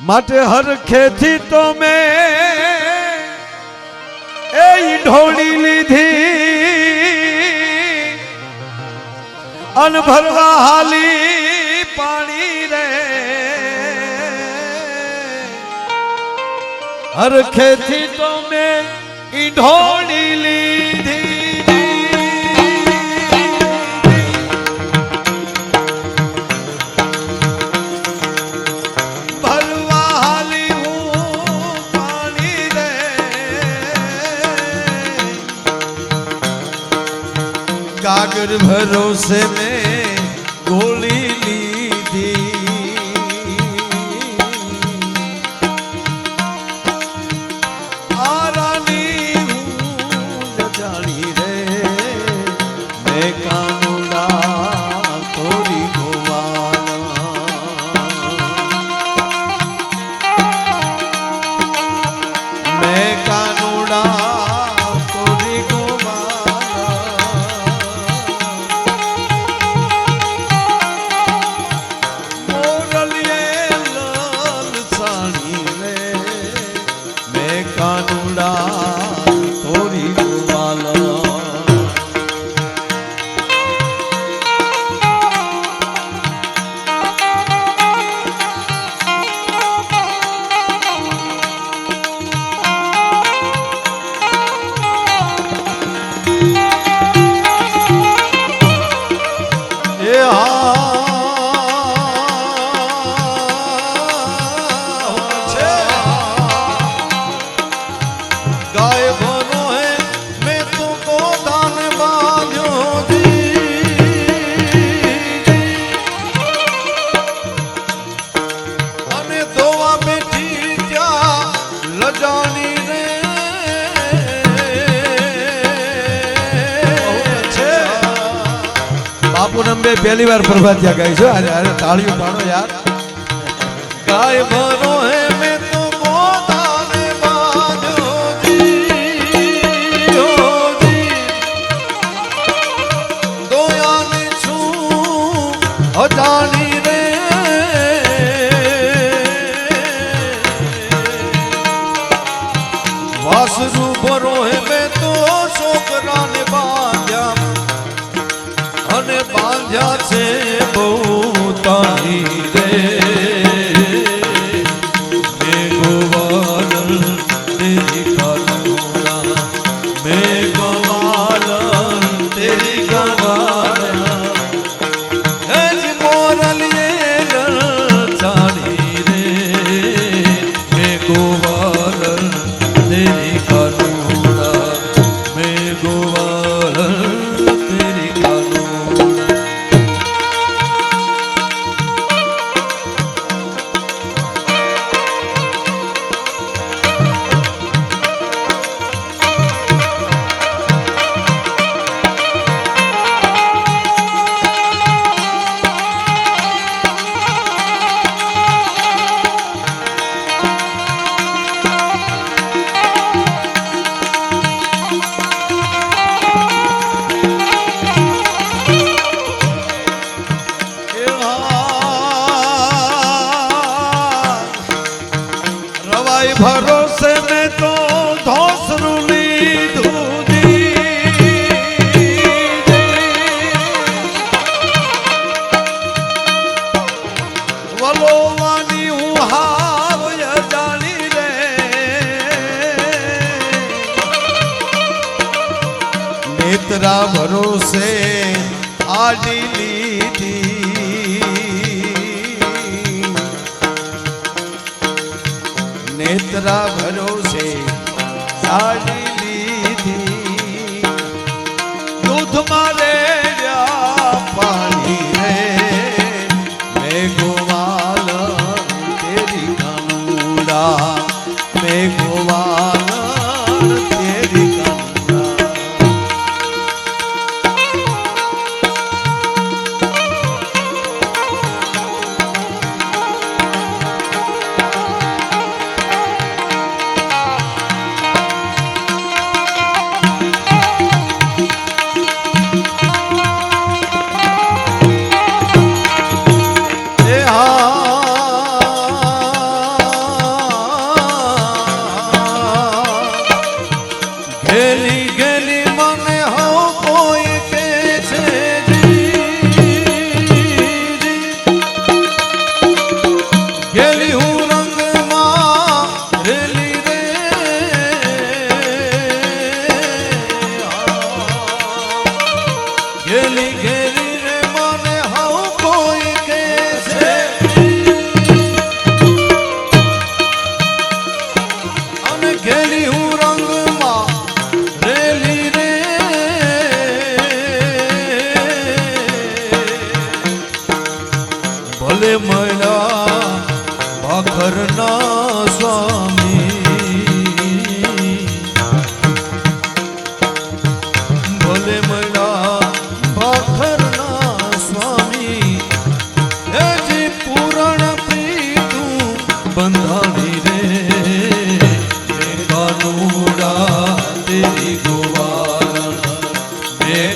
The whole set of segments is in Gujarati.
માટે હરખેથી તો મેં એ ઢોળી લીધી. અન હાલી પાણી રે. હરખેથી તો મેં ઢોળી લીધી. ભરોસે મેં ગોળી લીધી ગાય ભરો હે, મેં તુમકો દાન બાંધ્યો જી. અને દોવા બેઠી ત્યાં છે. બાપુ નંબે પહેલી વાર પ્રભાતિયા ગાઈ છો. અરે અરે, તાળીઓ પાડો યાર. ગાય ભનો હે બાંધ્યા નેત્રા ભરોસે આડી લીધી. નેત્રા ભરોસે આડી લીધી. દૂધ મારે પાણી રે. મેં ગોવાલ, તેરી કાનુડા મેં ગોવાલ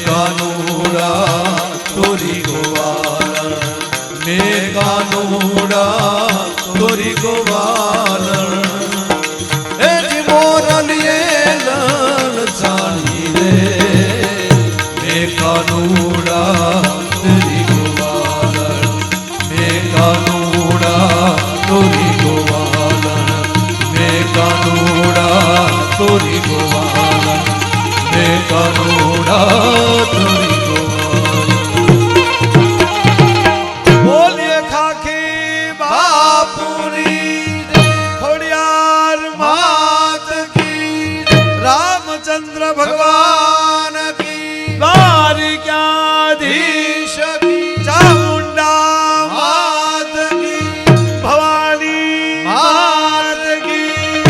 કાનુડા તોરી ગોવાલણ મે કાનુડા તોરી ગોવાલણ એ જી મોરલીએ લલ ચાલી રે મે કાનુડા તેરી ગોવાલણ મેં કાનુડા તોરી ગોવાલણ મે કાનુડા તોરી ગોવાલણ રામચંદ્ર ભગવાન કી. દ્વારિકાધીશ કી? ચામુંડા માત કી. ભવાની માત કી.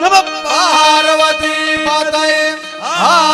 નમ પાર્વતી માતાએ. આ